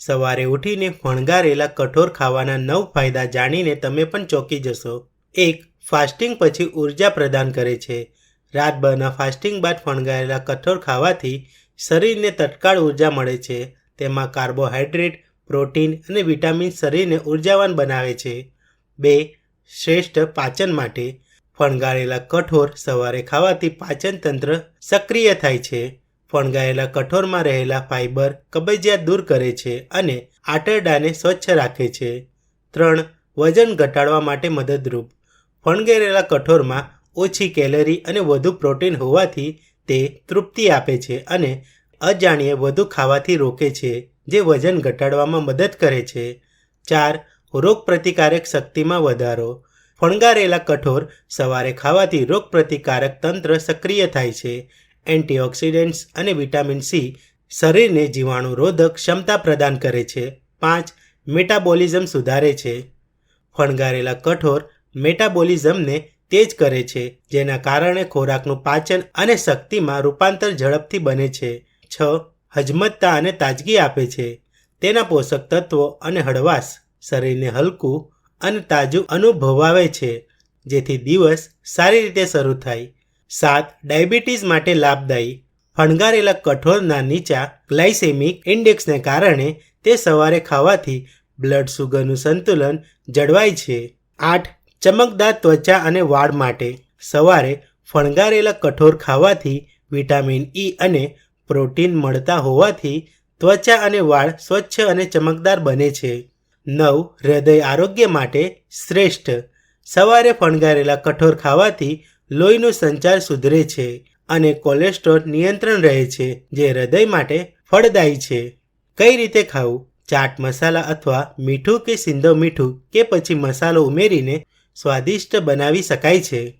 સવારે ઉઠીને ફણગારેલા કઠોર ખાવાના નવ ફાયદા જાણીને તમે પણ ચોંકી જશો. એક, ફાસ્ટિંગ પછી ઊર્જા પ્રદાન કરે છે. રાતભરના ફાસ્ટિંગ બાદ ફણગારેલા કઠોર ખાવાથી શરીરને તત્કાળ ઊર્જા મળે છે. તેમાં કાર્બોહાઈડ્રેટ પ્રોટીન અને વિટામિન શરીરને ઉર્જાવાન બનાવે છે. બે, શ્રેષ્ઠ પાચન માટે ફણગારેલા કઠોર સવારે ખાવાથી પાચન તંત્ર સક્રિય થાય છે. ફણગાયેલા કઠોરમાં રહેલા ફાઇબર કબજિયાત દૂર કરે છે અને આંતરડાને સ્વચ્છ રાખે છે. ત્રણ, વજન ઘટાડવા માટે મદદરૂપ. ફણગારેલા કઠોરમાં ઓછી કેલરી અને વધુ પ્રોટીન હોવાથી તે તૃપ્તિ આપે છે અને અજાણીએ વધુ ખાવાથી રોકે છે, જે વજન ઘટાડવામાં મદદ કરે છે. ચાર, રોગપ્રતિકારક શક્તિમાં વધારો. ફણગારેલા કઠોર સવારે ખાવાથી રોગપ્રતિકારક તંત્ર સક્રિય થાય છે. એન્ટીઓક્સિડન્ટ્સ અને વિટામિન સી શરીરને જીવાણુરોધક ક્ષમતા પ્રદાન કરે છે. પાંચ, મેટાબોલિઝમ સુધારે છે. ફણગારેલા કઠોર મેટાબોલિઝમને તેજ કરે છે, જેના કારણે ખોરાકનું પાચન અને શક્તિમાં રૂપાંતર ઝડપથી બને છે. છ, હજમતતા અને તાજગી આપે છે. તેના પોષક તત્વો અને હળવાશ શરીરને હલકું અને તાજું અનુભવાવે છે, જેથી દિવસ સારી રીતે શરૂ થાય. સાત, ડાયાબિટીસ માટે લાભદાયી. ફણગારેલા કઠોળના નીચા ગ્લાયસેમિક ઇન્ડેક્સને કારણે તે સવારે ખાવાથી બ્લડ સુગરનું સંતુલન જળવાય છે. આઠ, ચમકદાર ત્વચા અને વાળ માટે સવારે ફણગારેલા કઠોર ખાવાથી વિટામિન ઈ અને પ્રોટીન મળતા હોવાથી ત્વચા અને વાળ સ્વચ્છ અને ચમકદાર બને છે. નવ, હૃદય આરોગ્ય માટે શ્રેષ્ઠ. સવારે ફણગારેલા કઠોર ખાવાથી લોહીનું સંચાર સુધરે છે અને કોલેસ્ટ્રોલ નિયંત્રણ રહે છે, જે હૃદય માટે ફળદાયી છે. કઈ રીતે ખાવું? ચાટ મસાલા અથવા મીઠું કે સિંધો મીઠું કે પછી મસાલો ઉમેરીને સ્વાદિષ્ટ બનાવી શકાય છે.